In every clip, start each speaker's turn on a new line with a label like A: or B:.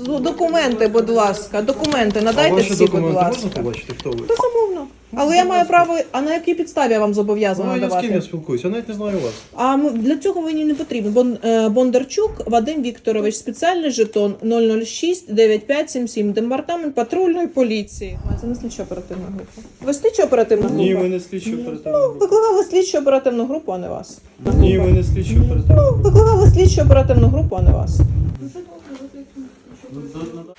A: Ну, Документи, будь ласка, документи
B: а
A: надайте
B: ваші
A: всі, будь
B: документи можна
A: ласка.
B: побачити, хто ви?
A: Безумовно. Але я маю право. А на якій підставі я вам зобов'язана
B: Ну, я з ким я
A: давати?
B: спілкуюся, я навіть не знаю вас.
A: А м- для цього мені не потрібно. Бон, е, Бондарчук Вадим Вікторович, спеціальний жетон 006 9577, департамент патрульної поліції. Це не слідчо оперативна група. Ви слідчо оперативна група?
B: Ні, ми не слідчі оперативна група.
A: Викликали слідчо оперативну групу, а не вас.
B: Ні, ми не слідчі оперативна група.
A: Викликали слідчо оперативну групу, а не вас.
C: Nasıl?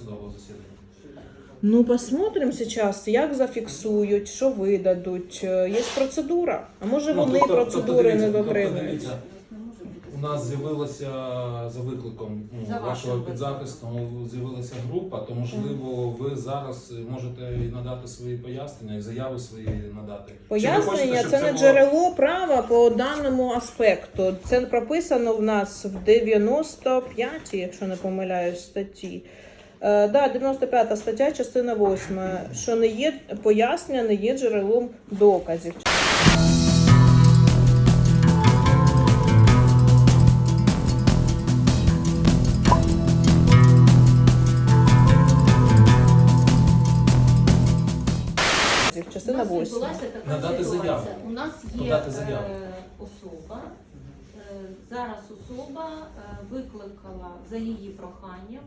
C: Судового засідання?
A: Ну, посмотрим сейчас, як зафіксують, що видадуть. Е, Є ж процедура. А може
C: Ну,
A: вони
C: тобто-
A: процедури
C: тобто,
A: не
C: дивіться,
A: дотримують.
C: тобто, дивіться, У нас з'явилося за викликом ну,
D: За
C: вашого
D: вашим
C: підзахисту з'явилася група, то можливо ви зараз можете і надати свої пояснення і заяви свої надати. Чи ви
A: Пояснення
C: хочете, щоб
A: це не
C: було-
A: джерело права по даному аспекту. Це прописано в нас в 95, якщо не помиляюсь, статті. Е, да, 95 стаття, частина 8, що не є пояснення, не є джерелом доказів. Частина
D: нас
A: 8.
D: така
C: Надати заяву.
D: У нас є е, особа. Е, зараз особа е, викликала за її проханням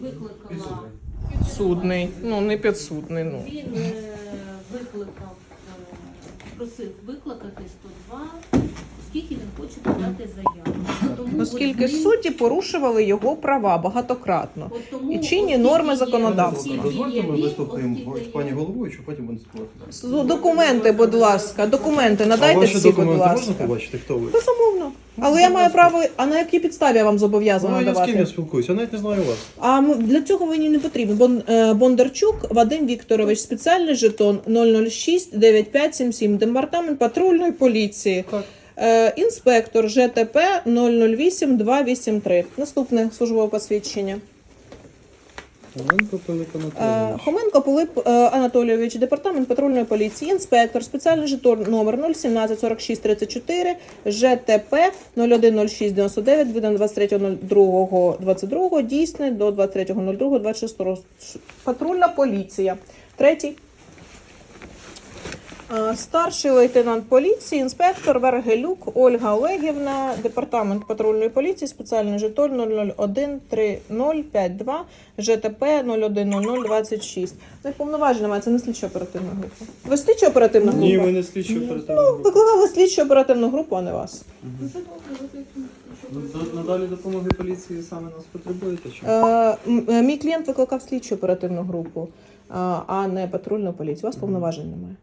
D: Викликала
C: Підсудний.
A: Підсудний, ну не підсудний. Ну.
D: він е, викликав, е, просив викликати 102, оскільки він хоче подати заяву. Тому
A: Оскільки
D: от він-
A: судді порушували його права багатократно.
D: от тому,
A: і чинні
D: оскільки
A: норми
D: є-
A: законодавства.
D: оскільки
B: Дозвольте, ми
D: він,
B: вислухаємо
D: оскільки
B: пані
D: є-
B: головуючу, потім будемо.
A: Ну, Документи, будь ласка, документи надайте всі, будь ласка.
B: побачити, хто ви?
A: Безумовно. Але я маю право. А на якій підставі я вам
B: Ну,
A: зобов'язана
B: я з ким я
A: давати?
B: спілкуюся, я навіть не знаю вас.
A: А м- для цього мені не потрібно. Бон, е, Бондарчук Вадим Вікторович, спеціальний жетон 006 9577, департамент патрульної поліції.
B: Так.
A: Е, інспектор ЖТП 008 283. Наступне службове посвідчення.
B: Оленко Пилип
A: Е,
B: Анатолійович.
A: Хоменко Пилип е, Анатолійович, департамент патрульної поліції, інспектор, спеціальний жетон номер 017 46 34, ЖТП 0106 99 від 23.02.22, дійсне до 23.02.26. Патрульна поліція. Третій. Е, Старший лейтенант поліції, інспектор Вергелюк Ольга Олегівна, департамент патрульної поліції, спеціальний жетон 0013052, ЖТП 010026. Це повноважень немає, це не слідчо оперативна група. Ви слідчо оперативна група?
B: Ні, ми не слідчі оперативна група.
A: Викликали слідчо оперативну групу, а не вас.
B: Ну, до- Надалі допомоги поліції саме нас потребуєте? Чи?
A: Е, мій клієнт викликав слідчо оперативну групу, е, а не патрульну поліцію. У вас повноважень немає.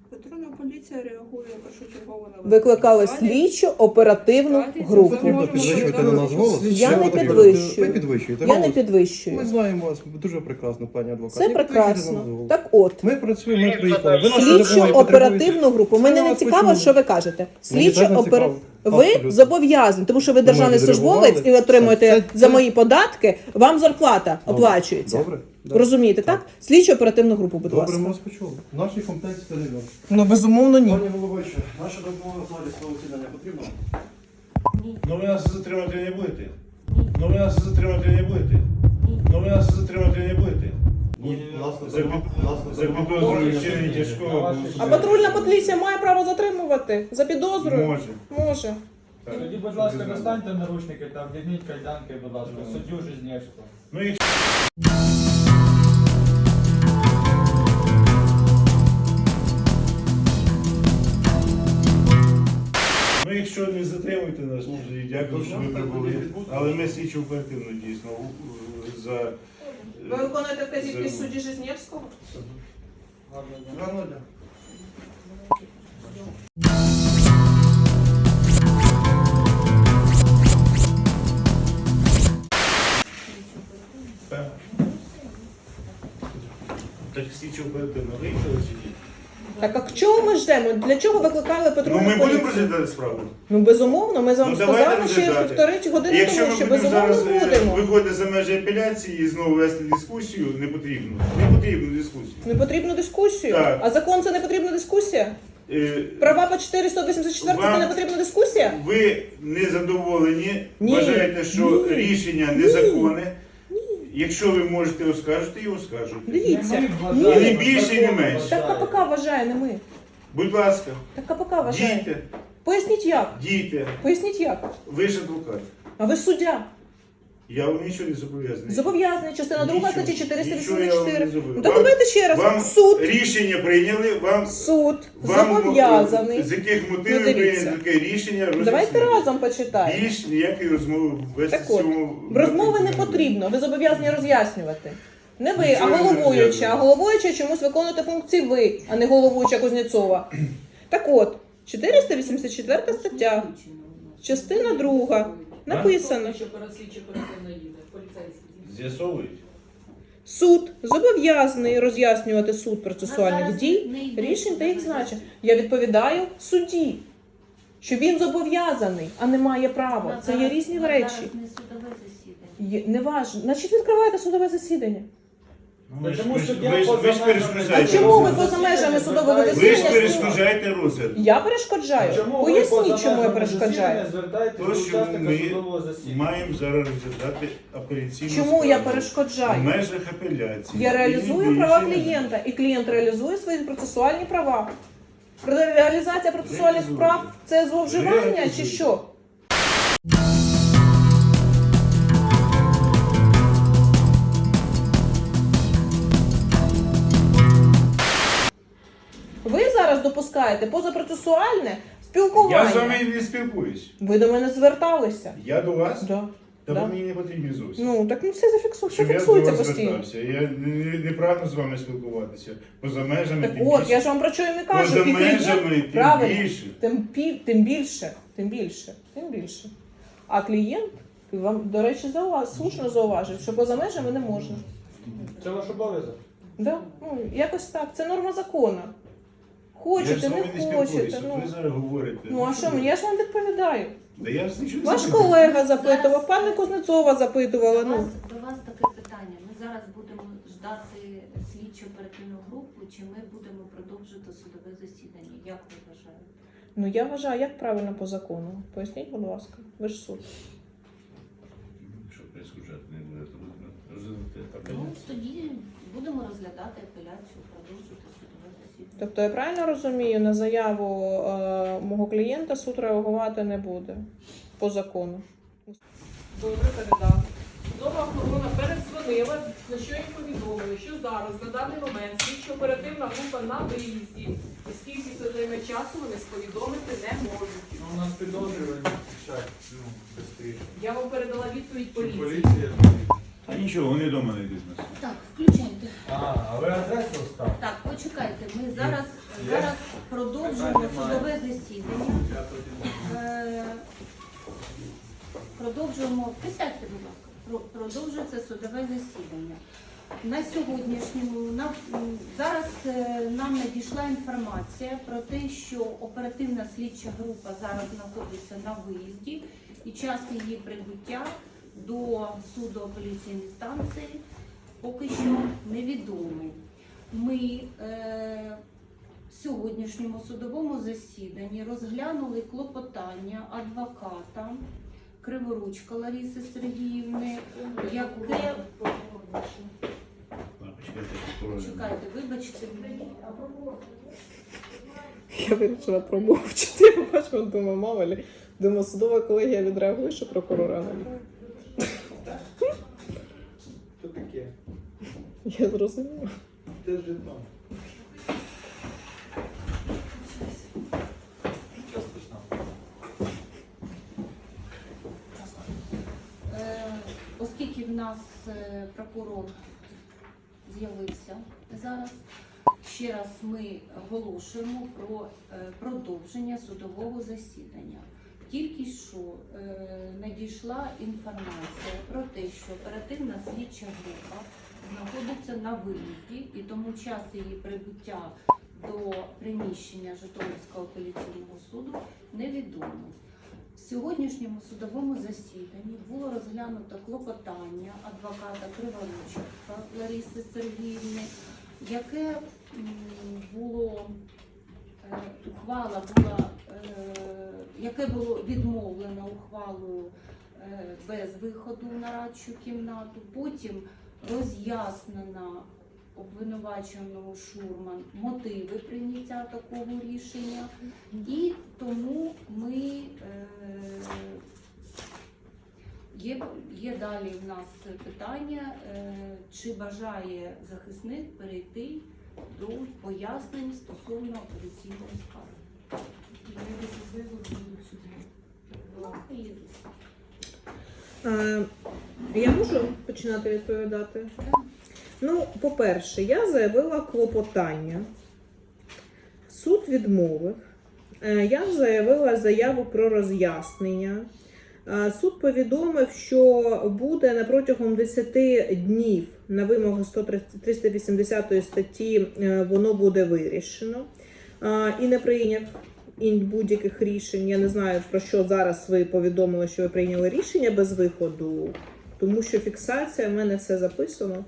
E: Поліція реагує першочергово на
A: Викликали слідчо оперативну групу.
B: Потрібно підвищувати на нас голос.
A: Я не підвищую.
B: Ви підвищуєте
A: Я не
B: голос.
A: підвищую.
B: Ми знаємо вас дуже прекрасно, пані адвокат.
A: Це
B: на нас
A: прекрасно.
B: голос.
A: Так от.
B: Ми працюємо, ми приїхали. Ви потребуєте?
A: оперативну групу. Мене не
B: вас
A: цікаво,
B: почули.
A: що ви кажете.
B: Мені
A: Слідчо
B: теж не
A: опер...
B: цікаво.
A: Ви
B: Абсолютно.
A: зобов'язані, тому що ви державний
B: відреагували.
A: службовець і отримуєте
B: Це- це-
A: за мої податки. Вам зарплата
B: Добре.
A: оплачується.
B: Добре. Добре.
A: Розумієте, так? Слідчо оперативну групу, будь
B: Добре,
A: ласка.
B: ми вас почули. Наші компетенції це не.
A: Ну безумовно ні.
B: Пані головуюча, наша допомога в залі свого засідання потрібна?
F: Ну ви нас затримати не будете. Ну ви нас затримати не будете. Ну ви нас затримати не будете. За під- За підозрою вчинення тяжкого
A: А патрульна поліція має право затримувати за підозрою?
F: Може.
A: Може.
F: Так.
G: Тоді, будь ласка, достаньте наручники та вдягніть кайданки, будь ласка, суддю Жизнєвського.
F: Ну і підтримуйте нас. і Дякую, що ви прибули. Але ми слідчо оперативно дійсно за. е,
A: Ви виконуєте вказівки
F: за-
A: судді Жизнєвського?
F: Гарного дня. Так. Так слідчо оперативно виїхали чи ні?
A: Так а чого ми ждемо? Для чого викликали
F: Ну
A: патрульну
F: ми будемо
A: поліцію?
F: розглядати справу.
A: Ну безумовно, ми вам
F: Ну, давайте
A: сказали ще
F: розглядати.
A: півтори години
F: Якщо
A: тому,
F: ми
A: що
F: будемо
A: безумовно
F: зараз е,
A: будемо.
F: виходити за межі апеляції і знову вести дискусію, не потрібно. Не потрібно дискусію.
A: Не потрібну дискусію.
F: Так.
A: А закон це не потрібна дискусія?
F: Е,
A: Права по 484 це
F: Вам-
A: не потрібна дискусія?
F: Ви не задоволені,
A: Ні.
F: вважаєте, що
A: Ні.
F: рішення незаконне. Якщо ви можете оскаржити, його оскаржуйте.
A: Дивіться.
F: І не більше, і не менше.
A: Так КПК вважає, не ми.
F: Будь ласка,
A: Так КПК вважає.
F: дійте,
A: Поясніть як?
F: дійте.
A: Поясніть як?
F: Ви ж адвокат.
A: А ви суддя.
F: Я вам нічого не зобов'язаний.
A: Зобов'язаний, частина друга
F: Нічого.
A: статті
F: Нічого я вам
A: 484.
F: не
A: Ну так
F: Вам-
A: давайте ще раз.
F: Вам
A: Суд.
F: рішення прийняли, вам,
A: Суд
F: вам
A: зобов'язаний.
F: з яких мотивів
A: Ну, дивіться.
F: прийняли таке рішення.
A: Давайте разом почитаємо.
F: Більш ніякої розмови вести
A: Так
F: в
A: от,
F: цьому.
A: Розмови не потрібно, ви зобов'язані роз'яснювати. Не ви, а
F: Нічого не
A: головуюча. А
F: роз'яснюю.
A: головуюча чомусь виконуєте функції ви, а не головуюча Кузнєцова. Так от, 484 стаття, частина друга. Написано.
H: Що переслідчі оперативно їде, поліцейський.
F: З'ясовують.
A: Суд зобов'язаний роз'яснювати суд процесуальних дій, рішень та їх значень. Я відповідаю судді, що він зобов'язаний, а не має права. Це є різні речі.
D: Не судове засідання.
A: Є- Не важно. Значить, відкривайте судове засідання.
F: Ну, ж-
G: Тому
F: ви ж- ви ж-
G: поза
F: ви ж
G: межами
F: перешкоджаєте.
A: Чому ви
F: розгляд.
A: поза межами судового
G: Ви ж
F: Ви ж
A: засідання?
F: перешкоджаєте розгляд.
A: Я перешкоджаю.
G: Чому ви
A: Поясніть, чому я
G: межами
A: перешкоджаю.
G: звертаєтесь до
F: То, що
G: учасника
F: ми
G: судового засідання?
F: маємо зараз розглядати апеляційну
A: Чому
F: справу.
A: я
F: В
A: перешкоджаю?
F: межах апеляції.
A: Я реалізую права клієнта, і клієнт реалізує свої процесуальні права. Реалізація процесуальних
F: Реалізує.
A: прав це зловживання чи
F: Реалізує.
A: що? Допускаєте позапроцесуальне спілкування.
F: Я з вами не спілкуюсь.
A: Ви до мене зверталися.
F: Я до вас,
A: Да.
F: та
A: да.
F: мені не потрібні зовсім.
A: Ну так ну все зафіксується,
F: Щоб я до
A: фіксується
F: вас
A: постійно.
F: звертався. Я не, не прагну з вами спілкуватися. Поза межами
A: Так
F: тим
A: от,
F: більше.
A: я ж вам про що і не кажу.
F: Поза
A: І клієнт-
F: межами тим
A: правильно,
F: більше.
A: Тим, пі- тим більше, тим більше, тим більше. А клієнт вам, до речі, зауваж, слушно зауважив, що поза межами не можна.
G: Це ваш обов'язок.
A: Да? Ну, якось так. Це норма закону. Хочете, не хочете. Ну,
F: Ви зараз говорите.
A: ну а що мені? Я ж вам відповідаю.
F: Да я ж нічого не
A: Ваш
F: запитую.
A: колега запитував, пане Кузнецова запитувала.
D: До
A: Ну.
D: вас, до вас таке питання. Ми зараз будемо ждати слідчу оперативну групу, чи ми будемо продовжувати судове засідання? Як ви вважаєте?
A: ну я вважаю, як правильно по закону. Поясніть, будь ласка, ви ж суд.
F: Що перешкоджати не буде, то розглядати
D: Ну, тоді будемо розглядати апеляцію, продовжувати.
A: Тобто я правильно розумію, на заяву е, мого клієнта суд реагувати не буде по закону.
H: Добре, передав. Судова охорона передзвонила, на що їм повідомили, що зараз, на даний момент, слідчо оперативна група на виїзді. Оскільки це займе часу, вони сповідомити не можуть.
G: Ну, у нас підозрювані ну, швидше.
H: Я вам передала відповідь поліції.
G: Поліція.
F: А нічого, вони вдома не йдуть.
D: Так, включайте.
G: А, а ви адресу ставте?
D: Так, почекайте. Ми зараз,
G: Є?
D: зараз продовжуємо судове засідання. Е, Продовжуємо. Присядьте, будь ласка. Про- Продовжується судове засідання. На сьогоднішньому на, м, зараз е, нам надійшла інформація про те, що оперативна слідча група зараз знаходиться на виїзді і час її прибуття до суду апеляційної станції поки що невідомий. Ми е, в сьогоднішньому судовому засіданні розглянули клопотання адвоката Криворучка Лариси Сергіївни, яке чекайте, вибачте мені.
A: Я вирішила промовчати. Я побачила, думаю, мало ли. Думаю, судова колегія відреагує, що прокурора немає. Я зрозуміла.
G: Ти ж там. Е, оскільки в
D: нас е, прокурор з'явився зараз, ще раз ми оголошуємо про е, продовження судового засідання. Тільки що надійшла інформація про те, що оперативна слідча група знаходиться на виїзді, і тому час її прибуття до приміщення Житомирського апеляційного суду невідомий. В сьогоднішньому судовому засіданні було розглянуто клопотання адвоката Криворученка Лариси Сергіївни, яке було е, ухвала була, е, яке було відмовлено ухвалою е, без виходу в нарадчу кімнату. Потім роз'яснена обвинуваченому Шурман мотиви прийняття такого рішення, і тому ми е, є, є далі в нас питання, е, чи бажає захисник перейти до пояснень стосовно апеляційної скарги.
A: Я можу починати відповідати? Ну, по-перше, я заявила клопотання. Суд відмовив. Е, Я заявила заяву про роз'яснення. Е, Суд повідомив, що буде на протягом 10 днів на вимогу 130 380 статті е, воно буде вирішено. І не прийняв будь-яких рішень. Я не знаю, про що зараз ви повідомили, що ви прийняли рішення без виходу, тому що фіксація, в мене все записано.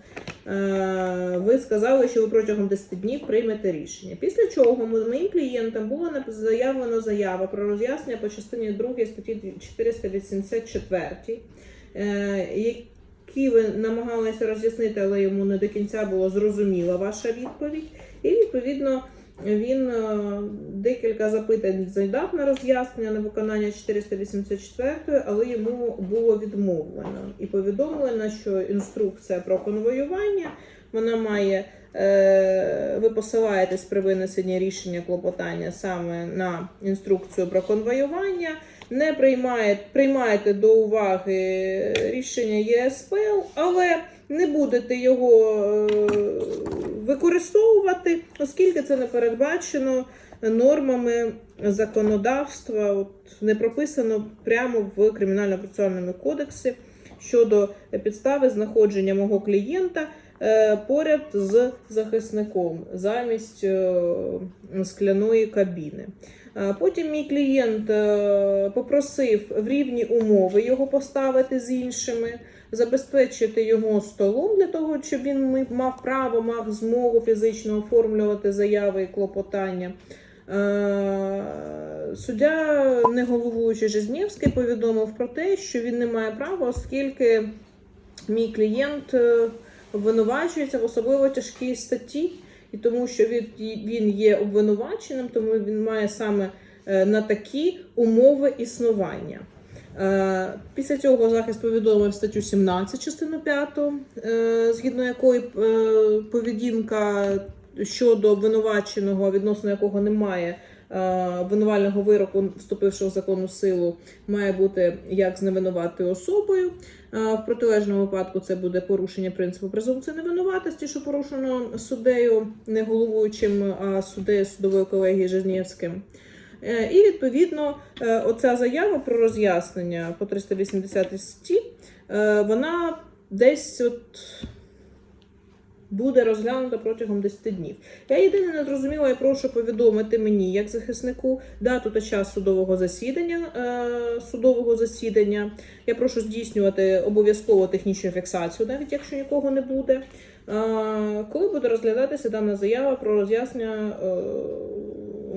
A: Е, Ви сказали, що ви протягом 10 днів приймете рішення. Після чого моїм клієнтам було нап- заявлено заява про роз'яснення по частині 2 статті 484, е, які ви намагалися роз'яснити, але йому не до кінця було зрозуміла ваша відповідь. І відповідно він е, декілька запитань задав на роз'яснення на виконання 484, але йому було відмовлено і повідомлено, що інструкція про конвоювання вона має. е, Ви посилаєтесь при винесенні рішення клопотання саме на інструкцію про конвоювання, не приймаєте, приймаєте до уваги рішення ЄСПЛ, але не будете його е, використовувати, оскільки це не передбачено нормами законодавства, от, не прописано прямо в кримінально-процесуальному кодексі щодо підстави знаходження мого клієнта е, поряд з захисником замість е, скляної кабіни. Потім мій клієнт е, попросив в рівні умови його поставити з іншими, забезпечити його столом для того, щоб він мав право, мав змогу фізично оформлювати заяви і клопотання. Е, Суддя, не головуючий Жизнєвський, повідомив про те, що він не має права, оскільки мій клієнт е, обвинувачується в особливо тяжкій статті, і тому що він, він є обвинуваченим, тому він має саме е, на такі умови існування. Е, Після цього захист повідомив статтю 17 частину 5, е, згідно якої е, поведінка щодо обвинуваченого, відносно якого немає обвинувального вироку, вступивши в законну силу, має бути як з невинуватою особою. В протилежному випадку це буде порушення принципу презумпції невинуватості, що порушено суддею, не головуючим, а суддею судової колегії Жизнєвським. Е, І відповідно е, оця заява про роз'яснення по 380 статті, е, вона десь от буде розглянута протягом 10 днів. Я єдине не зрозуміла, я прошу повідомити мені, як захиснику, дату та час судового засідання. Судового засідання. Я прошу здійснювати обов'язково технічну фіксацію, навіть якщо нікого не буде. Коли буде розглядатися дана заява про роз'яснення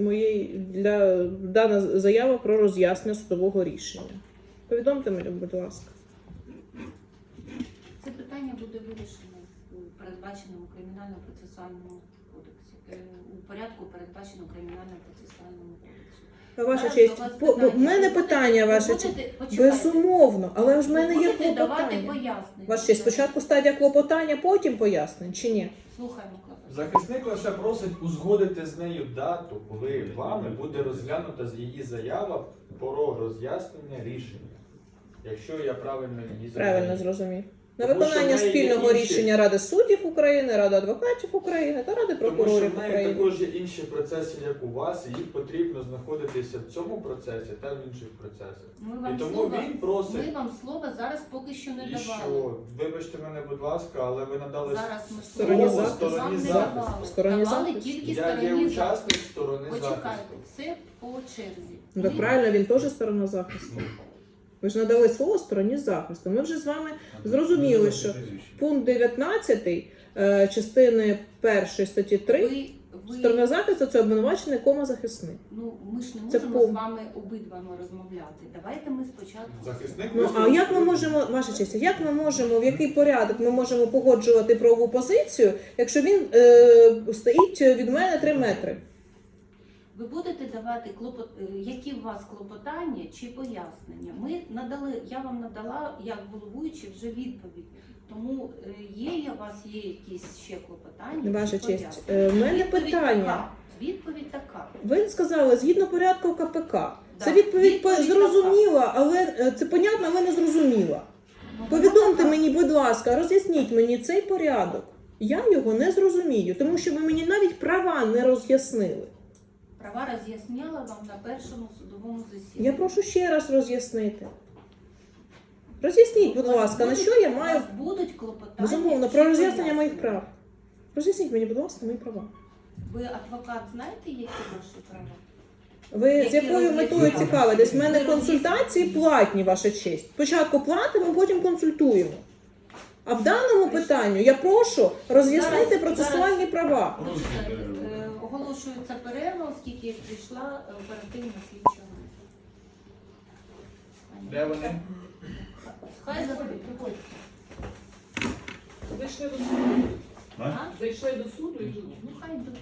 A: моєї для дана заява про роз'яснення судового рішення? Повідомте мені, будь ласка.
D: Це питання буде вирішено у передбаченому кримінально-процесуальному кодексі, е, у порядку передбаченому кримінально-процесуальному кодексі.
A: Ваша честь, в мене питання, ваша честь. Безумовно, але ж в мене є клопотання.
D: пояснення.
A: Ваша честь, спочатку стадія клопотання, потім пояснень, чи ні?
D: Слухаємо.
G: Захисник лише просить узгодити з нею дату, коли вами буде розглянута з її заява про роз'яснення рішення. Якщо я правильно її
A: Правильно
G: зрозумів.
A: На
G: Тому
A: виконання спільного
G: інші-
A: рішення Ради суддів України, Ради адвокатів України та Ради
G: Тому що
A: прокурорів
G: в неї
A: України.
G: також є інші процеси, як у вас, і їх потрібно знаходитися в цьому процесі та в інших процесах.
D: Ми
G: І тому
D: слово,
G: він просить.
D: ми вам слово зараз поки що не
G: І
D: давали.
G: що? Вибачте мене, будь ласка, але ви надали
D: Зараз ми
A: Стороні
D: слово
A: захисту.
D: вам
G: Стороні
D: не
G: захисту.
D: давали.
A: Стороні
D: давали
A: захисту.
D: тільки
G: я є
D: стороні захисту.
G: учасник сторони
D: Почекайте,
G: захисту.
D: все по черзі.
A: Ну, так правильно, він теж сторона захисту. Ви ж надали слово стороні захисту. Ми вже з вами зрозуміли, що пункт 19 е, частини 1 статті 3
D: ви, ви,
A: сторона захисту це обвинувачений кома захисник.
D: ну, ми ж не
A: Це
D: можемо
A: пункт.
D: з вами обидва розмовляти. Давайте ми спочатку.
G: Захисник
A: Ну а як ми можемо, ваша честь, як ми можемо, в який порядок ми можемо погоджувати правову позицію, якщо він е, стоїть від мене 3 метри?
D: Ви будете давати клопот, е, які у вас клопотання чи пояснення? Ми надали, я вам надала як головуючий вже відповідь. Тому е, є у вас є якісь ще клопотання?
A: Ваша честь, е, в мене
D: Відповідь
A: питання.
D: Така. Відповідь така.
A: Ви сказали згідно порядку КПК. Це відповідь
D: Відповідь
A: зрозуміла, але е, це понятно, але не зрозуміла.
D: Ну,
A: Повідомте
D: така.
A: мені, будь ласка, роз'ясніть мені цей порядок. Я його не зрозумію, тому що ви мені навіть права не роз'яснили.
D: Права роз'ясняла вам на першому судовому засіданні.
A: Я прошу ще раз роз'яснити. Роз'ясніть, будь
D: У
A: ласка, на що я
D: у
A: маю
D: вас будуть клопотання?
A: безумовно про роз'яснення моїх прав. Роз'ясніть мені, будь ласка, мої права.
D: Ви адвокат знаєте, які ваші права?
A: Ви з якою метою
D: роз'яснення?
A: цікавитесь? В мене консультації платні, ваша честь. Спочатку платимо, потім консультуємо. А в даному питанню я прошу роз'яснити
D: Зараз-
A: процесуальні права.
D: Почекайте, е, Оголошується перерва, оскільки прийшла е, оперативна слідча група.
G: Де вони?
D: Хай заходять.
H: Зайшли до суду.
F: А?
H: Зайшли до суду і
D: Ну хай йдуть.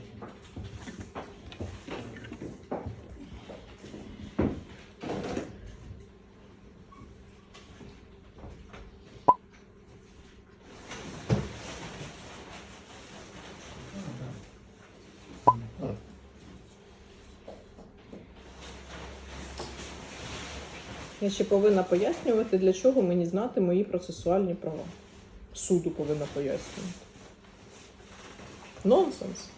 A: Я ще повинна пояснювати, для чого мені знати мої процесуальні права. Суду повинна пояснювати. Нонсенс.